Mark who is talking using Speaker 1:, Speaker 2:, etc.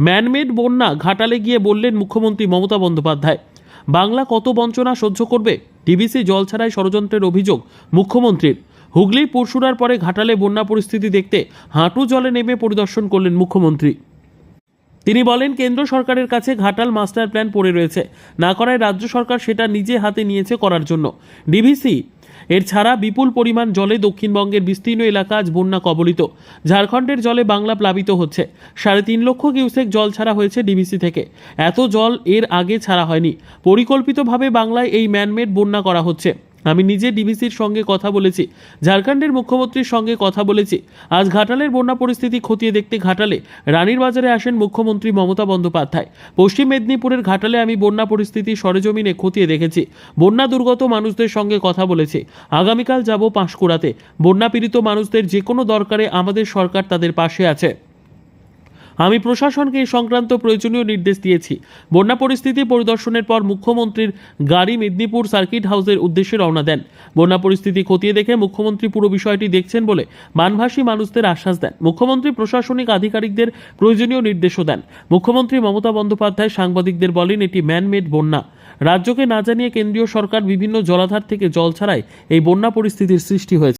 Speaker 1: Man-made বন্যা ঘাটালে গিয়ে বললেন মুখ্যমন্ত্রী মমতা বন্দ্যোপাধ্যায়। বাংলা কত বঞ্চনা সহ্য করবে? ডিবিসি জল ছাড়াই ষড়যন্ত্রের অভিযোগ মুখ্যমন্ত্রীর। হুগলির পরশুরার পরে ঘাটালে বন্যা পরিস্থিতি দেখতে হাঁটু জলে নেমে পরিদর্শন করলেন মুখ্যমন্ত্রী। তিনি বলেন, কেন্দ্র সরকারের কাছে ঘাটাল মাস্টার প্ল্যান পড়ে রয়েছে। না করায় রাজ্য সরকার সেটা নিজে হাতে নিয়েছে করার জন্য। ডিভিসি, এর ছাড়া বিপুল পরিমাণ জলে দক্ষিণবঙ্গের বিস্তীর্ণ এলাকা আজ বন্যা কবলিত। ঝাড়খণ্ডের জলে বাংলা প্লাবিত হচ্ছে। সাড়ে তিন লক্ষ কিউসেক জল ছাড়া হয়েছে ডিভিসি থেকে। এত জল এর আগে ছাড়া হয়নি। পরিকল্পিতভাবে বাংলায় এই ম্যানমেড বন্যা করা হচ্ছে। আমি নিজে ডিভিসির সঙ্গে কথা বলেছি, ঝাড়খণ্ডের মুখ্যমন্ত্রীর সঙ্গে কথা বলেছি। আজ ঘাটালের বন্যা পরিস্থিতি খতিয়ে দেখতে ঘাটালে রানীর বাজারে আসেন মুখ্যমন্ত্রী মমতা বন্দ্যোপাধ্যায়। পশ্চিম মেদিনীপুরের ঘাটালে আমি বন্যা পরিস্থিতি সরেজমিনে খতিয়ে দেখেছি। বন্যা দুর্গত মানুষদের সঙ্গে কথা বলেছি। আগামীকাল যাব পাঁশকুড়াতে। বন্যা পীড়িত মানুষদের যে কোনো দরকারে আমাদের সরকার তাদের পাশে আছে। আমি প্রশাসনকে এই সংক্রান্ত প্রয়োজনীয় নির্দেশ দিয়েছি। বন্যা পরিস্থিতি পরিদর্শনের পর মুখ্যমন্ত্রীর গাড়ি মেদিনীপুর সার্কিট হাউসের উদ্দেশ্যে রওনা দেন। বন্যা পরিস্থিতি খতিয়ে দেখে মুখ্যমন্ত্রী পুরো বিষয়টি দেখছেন বলে মানভাসী মানুষদের আশ্বাস দেন। মুখ্যমন্ত্রী প্রশাসনিক আধিকারিকদের প্রয়োজনীয় নির্দেশও দেন। মুখ্যমন্ত্রী মমতা বন্দ্যোপাধ্যায় সাংবাদিকদের বলেন, এটি ম্যানমেড বন্যা। রাজ্যকে না জানিয়ে কেন্দ্রীয় সরকার বিভিন্ন জলাধার থেকে জল ছাড়াই এই বন্যা পরিস্থিতির সৃষ্টি হয়েছে।